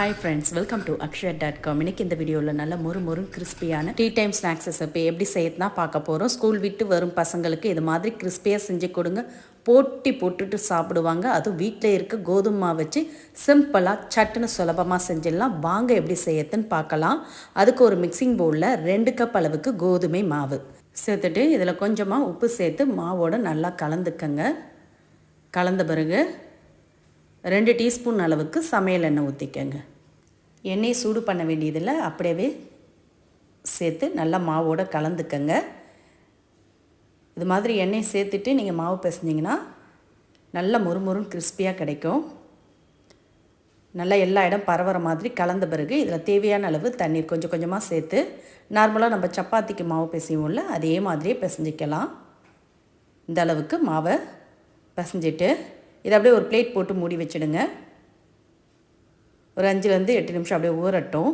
Hi friends welcome to Akshaya dot com இன்னைக்கு இந்த வீடியோவில் நல்ல மொறு மொறு கிறிஸ்பியான டீ டைம் ஸ்நாக்ஸ் ரெசிபி எப்படி செய்யறதுனா பார்க்க போகிறோம் ஸ்கூல் விட்டு வரும் பசங்களுக்கு இது மாதிரி கிறிஸ்பியாக செஞ்சு கொடுங்க. போட்டி போட்டுட்டு சாப்பிடுவாங்க. அதுவும் வீட்டில் இருக்க கோதுமை மாவு வச்சு சிம்பிளாக சட்டுன்னு சுலபமாக செஞ்சிடலாம். வாங்க எப்படி செய்யறதுன்னு பார்க்கலாம். அதுக்கு ஒரு மிக்சிங் பவுலில் ரெண்டு கப் அளவுக்கு கோதுமை மாவு சேர்த்துட்டு இதில் கொஞ்சமாக உப்பு சேர்த்து மாவோட நல்லா கலந்துக்கங்க. கலந்த பிறகு ரெண்டு டீஸ்பூன் அளவுக்கு சமையல் எண்ணெய் ஊற்றிக்கங்க எண்ணெயை சூடு பண்ண வேண்டியதில் அப்படியே சேர்த்து நல்லா மாவோட கலந்துக்கங்க. இது மாதிரி எண்ணெய் சேர்த்துட்டு நீங்கள் மாவு பிசைஞ்சிங்கன்னா நல்ல முறுமுறுன்னு கிறிஸ்பியாக கிடைக்கும். நல்லா எல்லா இடம் பரவுற மாதிரி கலந்த பிறகு இதில் தேவையான அளவு தண்ணீர் கொஞ்சம் கொஞ்சமாக சேர்த்து நார்மலாக நம்ம சப்பாத்திக்கு மாவு பிசைவோம்ல அதே மாதிரியே பிசைஞ்சிக்கலாம். இந்த அளவுக்கு மாவை பிசைஞ்சிட்டு இதை அப்படியே ஒரு பிளேட் போட்டு மூடி வச்சுடுங்க. ஒரு அஞ்சுலேருந்து எட்டு நிமிஷம் அப்படியே ஊறட்டும்.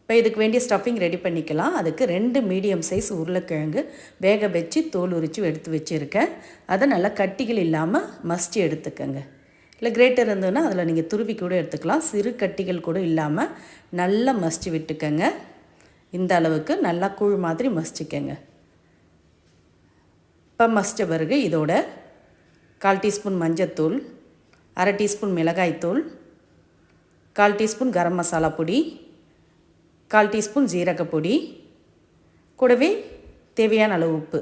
இப்போ இதுக்கு வேண்டிய ஸ்டஃபிங் ரெடி பண்ணிக்கலாம். அதுக்கு ரெண்டு மீடியம் சைஸ் உருளைக்கிழங்கு வேக வச்சு தோல் உரித்து எடுத்து வச்சுருக்கேன். அதை நல்லா கட்டிகள் இல்லாமல் மஸ்டி எடுத்துக்கோங்க. இல்லை கிரேட்டர் இருந்ததுன்னா அதில் நீங்கள் துருவி கூட எடுத்துக்கலாம். சிறு கட்டிகள் கூட இல்லாமல் நல்லா மஸ்டி விட்டுக்கோங்க. இந்த அளவுக்கு நல்லா கூழ் மாதிரி மஸ்டிக்கங்க இப்போ மஸ்ட பிறகு இதோட கால் டீஸ்பூன் மஞ்சத்தூள் அரை டீஸ்பூன் மிளகாய்த்தூள் கால் டீஸ்பூன் கரம் மசாலா பொடி கால் டீஸ்பூன் ஜீரகப்பொடி கூடவே தேவையான அளவு உப்பு.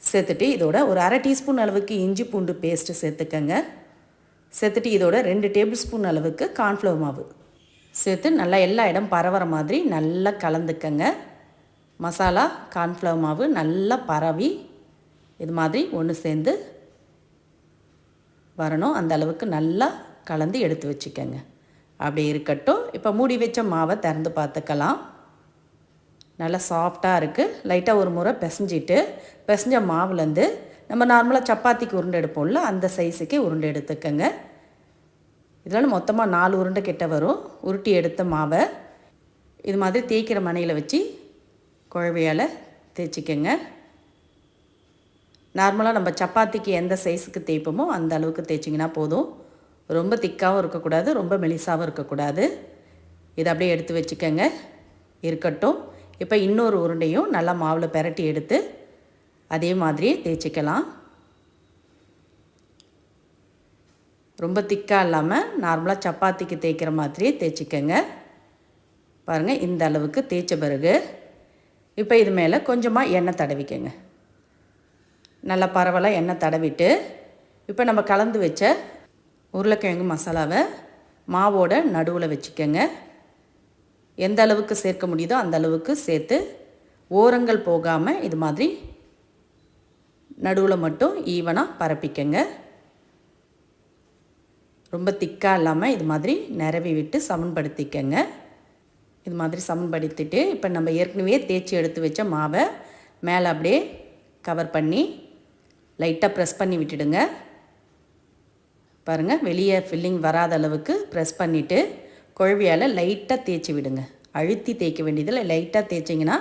சேர்த்துட்டு இதோட ஒரு அரை டீஸ்பூன் அளவுக்கு இஞ்சி பூண்டு பேஸ்ட்டு சேர்த்துக்கங்க. சேர்த்துட்டு இதோட ரெண்டு டேபிள் ஸ்பூன் அளவுக்கு கார்ன்ஃப்ளவர் மாவு. சேர்த்து நல்லா எல்லா இடம் பரவற மாதிரி நல்லா கலந்துக்கங்க. மசாலா கார்ன்ஃப்ளவர் மாவு நல்லா பரவி இது மாதிரி ஒன்று சேர்ந்து வரணும். அந்த அளவுக்கு நல்லா கலந்து எடுத்து வச்சுக்கோங்க. அப்படி இருக்கட்டும். இப்போ மூடி வச்ச மாவை திறந்து பார்த்துக்கலாம். நல்லா சாஃப்டாக இருக்குது லைட்டாக ஒரு முறை பிசைஞ்சிட்டு பிசைஞ்ச மாவுலேருந்து நம்ம நார்மலாக சப்பாத்திக்கு உருண்டை எடுப்போம்ல அந்த சைஸுக்கே உருண்டை எடுத்துக்கோங்க. இதெல்லாம் மொத்தமாக நாலு உருண்டை கிட்ட வரும். உருட்டி எடுத்த மாவை இது மாதிரி தேய்க்கிற மனையில் வச்சு குழவையால் தேய்ச்சிக்கோங்க. நார்மலாக நம்ம சப்பாத்திக்கு எந்த சைஸுக்கு தேய்ப்போமோ அந்த அளவுக்கு தேய்ச்சிங்கன்னா போதும். ரொம்ப திக்காகவும் இருக்கக்கூடாது ரொம்ப மெலிசாகவும் இருக்கக்கூடாது. இதை அப்படியே எடுத்து வச்சுக்கோங்க. இருக்கட்டும். இப்போ இன்னொரு உருண்டையும் நல்லா மாவில் பெரட்டி எடுத்து அதே மாதிரியே தேய்ச்சிக்கலாம். ரொம்ப திக்காக இல்லாமல் நார்மலாக சப்பாத்திக்கு தேய்க்கிற மாதிரியே தேய்ச்சிக்கோங்க. பாருங்கள் இந்த அளவுக்கு தேய்ச்ச பிறகு இப்போ இது மேலே கொஞ்சமாக எண்ணெய் தடவிக்கங்க. நல்லா பரவலாக எண்ணெய் தடவிட்டு இப்போ நம்ம கலந்து வச்ச உருளைக்கிழங்கு மசாலாவை மாவோட நடுவில் வச்சுக்கோங்க. எந்த அளவுக்கு சேர்க்க முடியுதோ அந்த அளவுக்கு சேர்த்து ஓரங்கள் போகாமல் இது மாதிரி நடுவில் மட்டும் ஈவனாக பரப்பிக்கங்க. ரொம்ப திக்காக இல்லாமல் இது மாதிரி நிரவி விட்டு சமன்படுத்திக்கங்க. இது மாதிரி சமன்படுத்திட்டு இப்போ நம்ம ஏற்கனவே தேய்ச்சி எடுத்து வச்ச மாவை மேலே அப்படியே கவர் பண்ணி லைட்டாக ப்ரெஸ் பண்ணி விட்டுடுங்க. பாருங்கள் வெளியே ஃபில்லிங் வராத அளவுக்கு ப்ரெஸ் பண்ணிவிட்டு குழவியால் லைட்டாக தேய்ச்சி விடுங்க. அழுத்தி தேய்க்க வேண்டியதில் லைட்டாக தேய்ச்சிங்கன்னா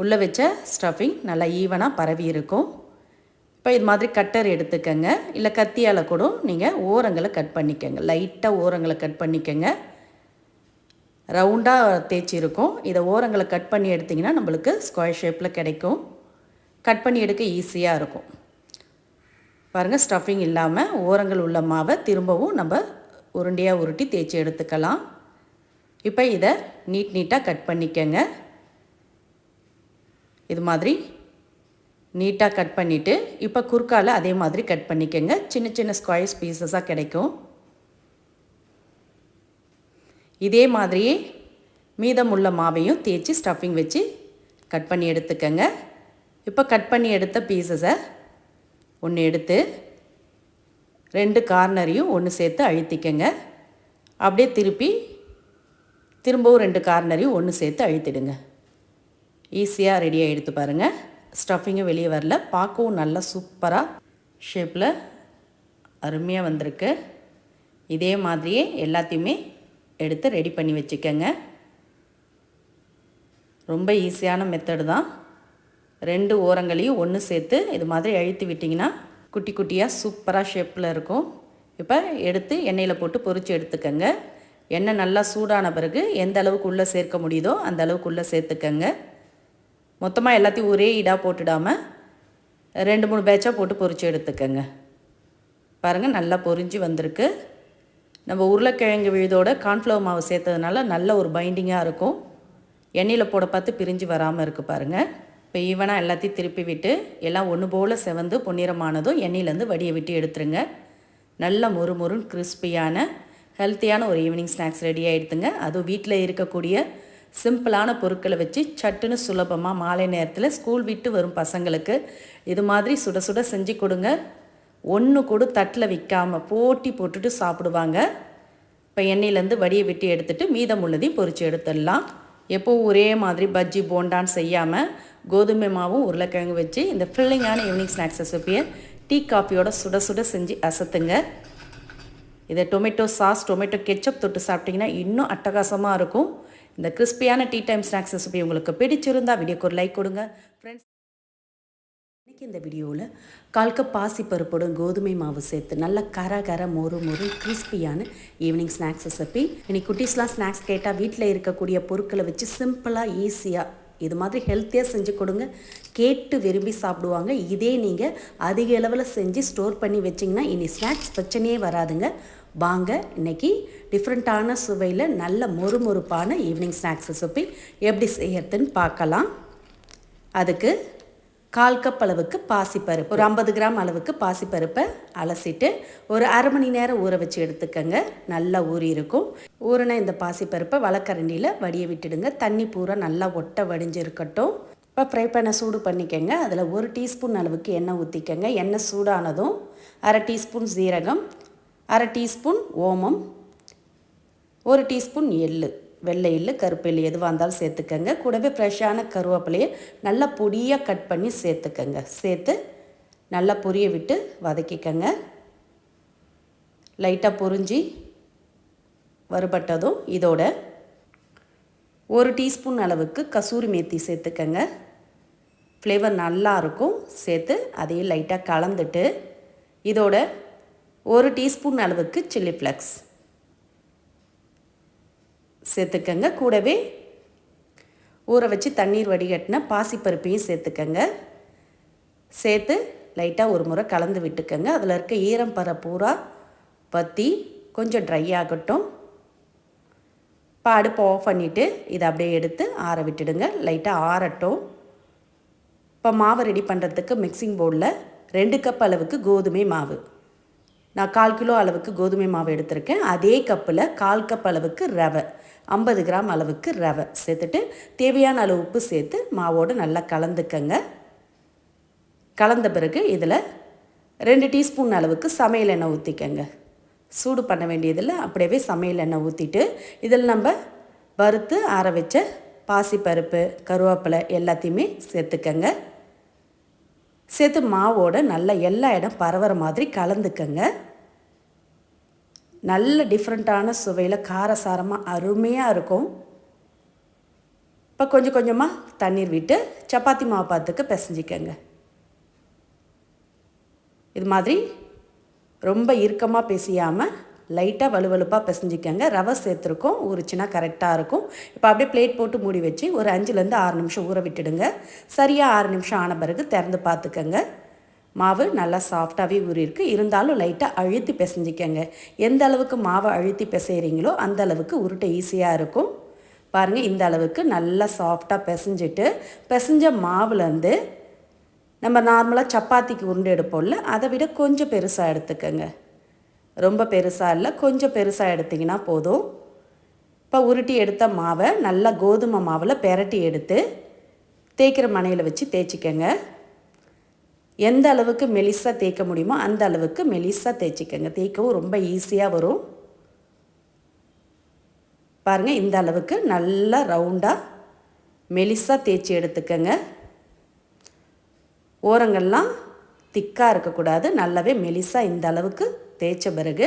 உள்ளே வச்ச ஸ்டஃபிங் நல்லா ஈவனாக பரவி இருக்கும். இப்போ இது மாதிரி கட்டர் எடுத்துக்கங்க. இல்லை கத்தியால் கூட நீங்கள் ஓரங்களை கட் பண்ணிக்கோங்க. லைட்டாக ஓரங்களை கட் பண்ணிக்கோங்க. ரவுண்டாக தேய்ச்சிருக்கும். இதை ஓரங்களை கட் பண்ணி எடுத்திங்கன்னா நம்மளுக்கு ஸ்கொயர் ஷேப்பில் கிடைக்கும். கட் பண்ணி எடுக்க ஈஸியாக இருக்கும். பாருங்கள் ஸ்டஃபிங் இல்லாமல் ஓரங்கள் உள்ள மாவை திரும்பவும் நம்ம உருண்டையாக உருட்டி தேய்ச்சி எடுத்துக்கலாம். இப்போ இதை நீட் நீட்டாக கட் பண்ணிக்கங்க. இது மாதிரி நீட்டாக கட் பண்ணிவிட்டு இப்போ குறுக்கால் அதே மாதிரி கட் பண்ணிக்கங்க. சின்ன சின்ன ஸ்கொயர்ஸ் பீசஸாக கிடைக்கும். இதே மாதிரியே மீதமுள்ள மாவையும் தேய்ச்சி ஸ்டஃபிங் வச்சு கட் பண்ணி எடுத்துக்கங்க. இப்போ கட் பண்ணி எடுத்த பீசஸை ஒன்று எடுத்து ரெண்டு கார்னரையும் ஒன்று சேர்த்து அழுத்திக்கங்க. அப்படியே திருப்பி திரும்பவும் ரெண்டு கார்னரையும் ஒன்று சேர்த்து அழுத்திடுங்க. ஈஸியாக ரெடியாக எடுத்து பாருங்கள் ஸ்டஃபிங்கும் வெளியே வரல. பார்க்கவும் நல்லா சூப்பராக ஷேப்பில் அருமையாக வந்திருக்கு. இதே மாதிரியே எல்லாத்தையுமே எடுத்து ரெடி பண்ணி வச்சுக்கோங்க. ரொம்ப ஈஸியான மெத்தடு தான். ரெண்டு ஓரங்களையும் ஒன்று சேர்த்து இது மாதிரி அழுத்தி விட்டிங்கன்னா குட்டி குட்டியாக சூப்பராக ஷேப்பில் இருக்கும். இப்போ எடுத்து எண்ணெயில் போட்டு பொரித்து எடுத்துக்கங்க. எண்ணெய் நல்லா சூடான பிறகு எந்த அளவுக்கு உள்ளே சேர்க்க முடியுதோ அந்த அளவுக்கு உள்ளே சேர்த்துக்கங்க. மொத்தமாக எல்லாத்தையும் ஒரே இடாக போட்டுடாமல் ரெண்டு மூணு பேட்சாக போட்டு பொறிச்சு எடுத்துக்கங்க. பாருங்கள் நல்லா பொரிஞ்சு வந்திருக்கு. நம்ம உருளைக்கிழங்கு விழுதோட கார்ன்ஃப்ளவர் மாவு சேர்த்ததுனால நல்ல ஒரு பைண்டிங்காக இருக்கும். எண்ணெயில் போட பார்த்து பிரிஞ்சு வராமல் இருக்குது பாருங்கள் இப்போ ஈவனாக எல்லாத்தையும் திருப்பி விட்டு எல்லாம் ஒன்று போல் செவந்து பொன்னிறமானதும் எண்ணெயிலேருந்து வடியை விட்டு எடுத்துருங்க. நல்ல மொறு மொறுன்னு கிறிஸ்பியான ஹெல்த்தியான ஒரு ஈவினிங் ஸ்நாக்ஸ் ரெடி ஆகிடுதுங்க அதுவும் வீட்டில் இருக்கக்கூடிய சிம்பிளான பொருட்களை வச்சு சட்டுன்னு சுலபமாக மாலை நேரத்தில் ஸ்கூல் விட்டு வரும் பசங்களுக்கு இது மாதிரி சுட சுட செஞ்சு கொடுங்க. ஒன்று கூட தட்டில் விற்காமல் போட்டி போட்டுட்டு சாப்பிடுவாங்க. இப்போ எண்ணெயிலேருந்து வடியை விட்டு எடுத்துட்டு மீதம் உள்ளதையும் பொரித்து எடுத்துடலாம். எப்போவும் ஒரே மாதிரி பஜ்ஜி போண்டான்னு செய்யாமல் கோதுமை மாவும் உருளைக்கிழங்கு வச்சு இந்த ஃபில்லிங்கான ஈவினிங் ஸ்நாக்ஸ் ரெசிப்பியை டீ காஃபியோட சுட சுட செஞ்சு அசத்துங்க. இதை டொமேட்டோ சாஸ் டொமேட்டோ கெச்சப் தொட்டு சாப்பிட்டிங்கன்னா இன்னும் அட்டகாசமாக இருக்கும். இந்த கிறிஸ்பியான டீ டைம் ஸ்நாக்ஸ் ரெசிபி உங்களுக்கு பிடிச்சிருந்தா வீடியோக்கு ஒரு லைக் கொடுங்க. ஃப்ரெண்ட்ஸ் இன்றைக்கி இந்த வீடியோவில் கால்க பாசி பருப்புடன் கோதுமை மாவு சேர்த்து நல்ல கர கர மொறு மொறு கிறிஸ்பியான ஈவினிங் ஸ்நாக்ஸ் ரெசிபி இன்னைக்கு குட்டீஸ்லாம் ஸ்நாக்ஸ் கேட்டால் வீட்டில் இருக்கக்கூடிய பொருட்களை வச்சு சிம்பிளாக ஈஸியாக இது மாதிரி ஹெல்த்தியாக செஞ்சு கொடுங்க. கேட்டு விரும்பி சாப்பிடுவாங்க. இதே நீங்கள் அதிக அளவில் செஞ்சு ஸ்டோர் பண்ணி வச்சிங்கன்னா இனி ஸ்நாக்ஸ் பிரச்சனையே வராதுங்க. வாங்க இன்னைக்கு டிஃப்ரெண்ட்டான சுவையில் நல்ல மொறுமொறுப்பான ஈவினிங் ஸ்நாக்ஸ் ரெசிபி எப்படி செய்யறதுன்னு பார்க்கலாம். அதுக்கு கால் கப் அளவுக்கு பாசிப்பருப்பு. ஒரு ஐம்பது கிராம் அளவுக்கு பாசிப்பருப்பை அலசிட்டு ஒரு அரை மணி நேரம் ஊற வச்சு எடுத்துக்கங்க. நல்லா ஊறி இருக்கும். ஊறின இந்த பாசிப்பருப்பை வளக்கரண்டியில் வடிய விட்டுடுங்க. தண்ணி பூரா நல்லா ஒட்ட வடிஞ்சிருக்கட்டும். இப்போ ஃப்ரை பண்ண சூடு பண்ணிக்கங்க. அதில் ஒரு டீஸ்பூன் அளவுக்கு எண்ணெய் ஊற்றிக்கங்க எண்ணெய் சூடானதும் அரை டீஸ்பூன் சீரகம் அரை டீஸ்பூன் ஓமம் ஒரு டீஸ்பூன் எள்ளு. வெள்ளை இல்லை கருப்பு எதுவாக இருந்தாலும் சேர்த்துக்கங்க. கூடவே ஃப்ரெஷ்ஷான கருவேப்பிலையை நல்லா பொடியாக கட் பண்ணி சேர்த்துக்கங்க. சேர்த்து நல்லா பொரிய விட்டு வதக்கிக்கங்க. லைட்டாக பொரிஞ்சி வறுபட்டதும் இதோட ஒரு டீஸ்பூன் அளவுக்கு கசூரி மேத்தி சேர்த்துக்கங்க. ஃப்ளேவர் நல்லா இருக்கும். சேர்த்து அதையும் லைட்டாக கலந்துட்டு இதோட ஒரு டீஸ்பூன் அளவுக்கு சில்லி ஃப்ளக்ஸ் சேர்த்துக்கங்க. கூடவே ஊற வச்சு தண்ணீர் வடிகட்டின பாசிப்பருப்பையும் சேர்த்துக்கங்க. சேர்த்து லைட்டாக ஒரு முறை கலந்து விட்டுக்கங்க. அதில் இருக்க ஈரம் பற பூரா பற்றி கொஞ்சம் ட்ரை ஆகட்டும். இப்போ அடுப்பை ஆஃப் பண்ணிவிட்டு இதை அப்படியே எடுத்து ஆற விட்டுடுங்க. லைட்டாக ஆறட்டும். இப்போ மாவு ரெடி பண்ணுறதுக்கு மிக்சிங் பவுலில் ரெண்டு கப் அளவுக்கு கோதுமை மாவு. நான் கால் கிலோ அளவுக்கு கோதுமை மாவு எடுத்திருக்கேன். அதே கப்பில் கால் கப் அளவுக்கு ரவை. ஐம்பது கிராம் அளவுக்கு ரவை சேர்த்துட்டு தேவையான அளவு உப்பு சேர்த்து மாவோடு நல்லா கலந்துக்கங்க. கலந்த பிறகு இதில் ரெண்டு டீஸ்பூன் அளவுக்கு சமையல் எண்ணெய் ஊற்றிக்கங்க சூடு பண்ண வேண்டியதில் அப்படியே சமையல் எண்ணெய் ஊற்றிட்டு இதில் நம்ம வறுத்து ஆற வச்ச பாசிப்பருப்பு கருவேப்பிலை எல்லாத்தையுமே சேர்த்துக்கங்க. சேர்த்து மாவோட நல்லா எல்லா இடம் பரவுற மாதிரி கலந்துக்கங்க. நல்ல டிஃப்ரெண்ட்டான சுவையில் காரசாரமாக அருமையாக இருக்கும். இப்போ கொஞ்சம் கொஞ்சமாக தண்ணீர் விட்டு சப்பாத்தி மாவு பாத்துக்கு பிசைஞ்சிக்கங்க. இது மாதிரி ரொம்ப இறுக்கமாக பிசையாமல் லைட்டாக வலுவலுப்பாக பிசைஞ்சிக்கங்க. ரவை சேர்த்துருக்கோம் ஊறிச்சுன்னா கரெக்டாக இருக்கும். இப்போ அப்படியே பிளேட் போட்டு மூடி வச்சு ஒரு அஞ்சுலேருந்து ஆறு நிமிஷம் ஊற விட்டுடுங்க. சரியாக ஆறு நிமிஷம் ஆன பிறகு திறந்து பார்த்துக்கங்க மாவு நல்லா சாஃப்டாகவே ஊறியிருக்கு. இருந்தாலும் லைட்டாக அழுத்தி பிசைஞ்சிக்கங்க. எந்த அளவுக்கு மாவை அழுத்தி பிசைகிறீங்களோ அந்த அளவுக்கு உருட்டை ஈஸியாக இருக்கும். பாருங்கள் இந்த அளவுக்கு நல்லா சாஃப்டாக பிசைஞ்சிட்டு பிசைஞ்ச மாவுலேருந்து நம்ம நார்மலாக சப்பாத்திக்கு உருண்டை எடுப்போம்ல அதை விட கொஞ்சம் பெருசாக எடுத்துக்கோங்க. ரொம்ப பெருசாக இல்லை கொஞ்சம் பெருசாக எடுத்திங்கன்னா போதும். இப்போ உருட்டி எடுத்த மாவை நல்லா கோதுமை மாவில் பெரட்டி எடுத்து தேய்க்கிற மனையில் வச்சு தேய்ச்சிக்கங்க. எந்த அளவுக்கு மெலிசாக தேய்க்க முடியுமோ அந்த அளவுக்கு மெலிசாக தேய்ச்சிக்கோங்க. தேய்க்கவும் ரொம்ப ஈஸியாக வரும். பாருங்கள் இந்த அளவுக்கு நல்லா ரவுண்டாக மெலிசாக தேய்ச்சி எடுத்துக்கங்க. ஓரங்கள்லாம் திக்காக இருக்கக்கூடாது. நல்லாவே மெலிசாக இந்த அளவுக்கு தேய்ச்ச பிறகு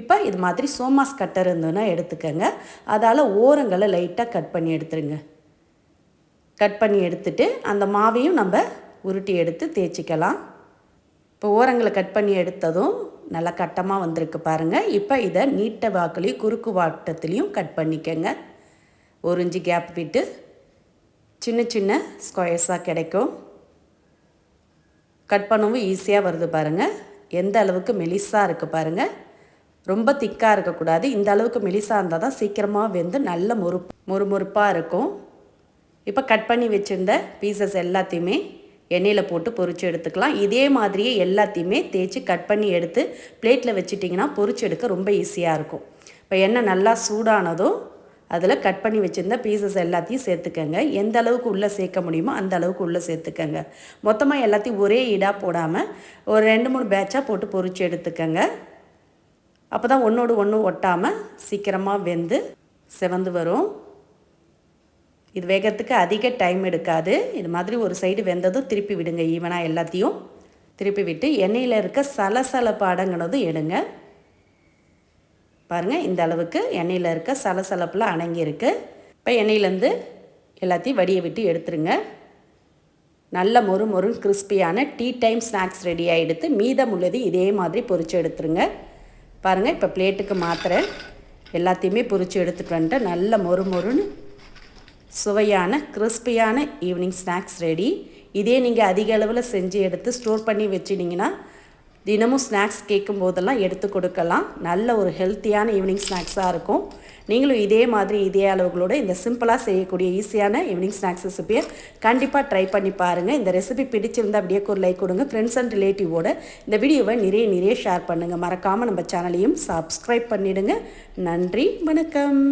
இப்போ இது மாதிரி சோமாஸ் கட்டர் இருந்ததுன்னா எடுத்துக்கோங்க. அதால் ஓரங்களை லைட்டாக கட் பண்ணி எடுத்துருங்க. கட் பண்ணி எடுத்துட்டு அந்த மாவையும் நம்ம உருட்டி எடுத்து தேய்ச்சிக்கலாம். இப்போ ஓரங்களை கட் பண்ணி எடுத்ததும் நல்லா கட்டமாக வந்திருக்கு பாருங்கள் இப்போ இதை நீட்ட வாக்குலேயும் குறுக்கு வாட்டத்துலேயும் கட் பண்ணிக்கோங்க. ஒரு இஞ்சி கேப் விட்டு சின்ன சின்ன ஸ்கொயர்ஸாக கிடைக்கும். கட் பண்ணவும் ஈஸியாக வருது பாருங்கள் எந்த அளவுக்கு மெலிசாக இருக்குது பாருங்கள் ரொம்ப திக்காக இருக்கக்கூடாது. இந்த அளவுக்கு மெலிசாக இருந்தால் தான் சீக்கிரமாக வெந்து நல்ல மொறு மொறுமொறுப்பாக இருக்கும். இப்போ கட் பண்ணி வச்சுருந்த பீசஸ் எல்லாத்தையுமே எண்ணெயில் போட்டு பொறிச்சு எடுத்துக்கலாம். இதே மாதிரியே எல்லாத்தையுமே தேய்ச்சி கட் பண்ணி எடுத்து பிளேட்டில் வச்சுட்டிங்கன்னா பொறிச்சு எடுக்க ரொம்ப ஈஸியாக இருக்கும். இப்போ எண்ணெய் நல்லா சூடானதும் அதில் கட் பண்ணி வச்சுருந்த பீசஸ் எல்லாத்தையும் சேர்த்துக்கங்க. எந்த அளவுக்கு உள்ளே சேர்க்க முடியுமோ அந்த அளவுக்கு உள்ளே சேர்த்துக்கங்க. மொத்தமாக எல்லாத்தையும் ஒரே இடாக போடாமல் ஒரு ரெண்டு மூணு பேட்சாக போட்டு பொறிச்சு எடுத்துக்கங்க. அப்போ தான் ஒன்றோடு ஒன்று ஒட்டாமல் சீக்கிரமாக வெந்து செவந்து வரும். இது வேகத்துக்கு அதிக டைம் எடுக்காது. இது மாதிரி ஒரு சைடு வெந்ததும் திருப்பி விடுங்க ஈவனாக எல்லாத்தையும். திருப்பி விட்டு எண்ணெயில் இருக்க சலசலப்பாடங்கினதும் எடுங்க. பாருங்கள் இந்த அளவுக்கு எண்ணெயில் இருக்க சலசலப்பில் அணங்கியிருக்கு இப்போ எண்ணெயிலேருந்து எல்லாத்தையும் வடியை விட்டு எடுத்துருங்க. நல்ல மொறு மொறு கிறிஸ்பியான டீ டைம் ஸ்நாக்ஸ் ரெடியாக எடுத்து மீதம் உள்ளது இதே மாதிரி பொரித்து எடுத்துருங்க. பாருங்கள் இப்போ பிளேட்டுக்கு மாத்திரை எல்லாத்தையுமே பொரித்து எடுத்துகிட்டு வந்துட்டு நல்ல மொறு மொறுன்னு சுவையான கிறிஸ்பியான ஈவினிங் ஸ்நாக்ஸ் ரெடி இதே நீங்கள் அதிக அளவில் செஞ்சு எடுத்து ஸ்டோர் பண்ணி வச்சுட்டிங்கன்னா தினமும் ஸ்நாக்ஸ் கேட்கும் போதெல்லாம் எடுத்து கொடுக்கலாம். நல்ல ஒரு ஹெல்த்தியான ஈவினிங் ஸ்நாக்ஸாக இருக்கும். நீங்களும் இதே மாதிரி இதே அளவுகளோட இந்த சிம்பிளாக செய்யக்கூடிய ஈஸியான ஈவினிங் ஸ்நாக்ஸ் ரெசிபியை கண்டிப்பாக ட்ரை பண்ணி பாருங்கள் இந்த ரெசிபி பிடிச்சிருந்தால் அப்படியே ஒரு லைக் கொடுங்க. ஃப்ரெண்ட்ஸ் அண்ட் ரிலேட்டிவோட இந்த வீடியோவை நிறைய நிறைய ஷேர் பண்ணுங்கள் மறக்காமல் நம்ம சேனலையும் சப்ஸ்கிரைப் பண்ணிவிடுங்க நன்றி வணக்கம்.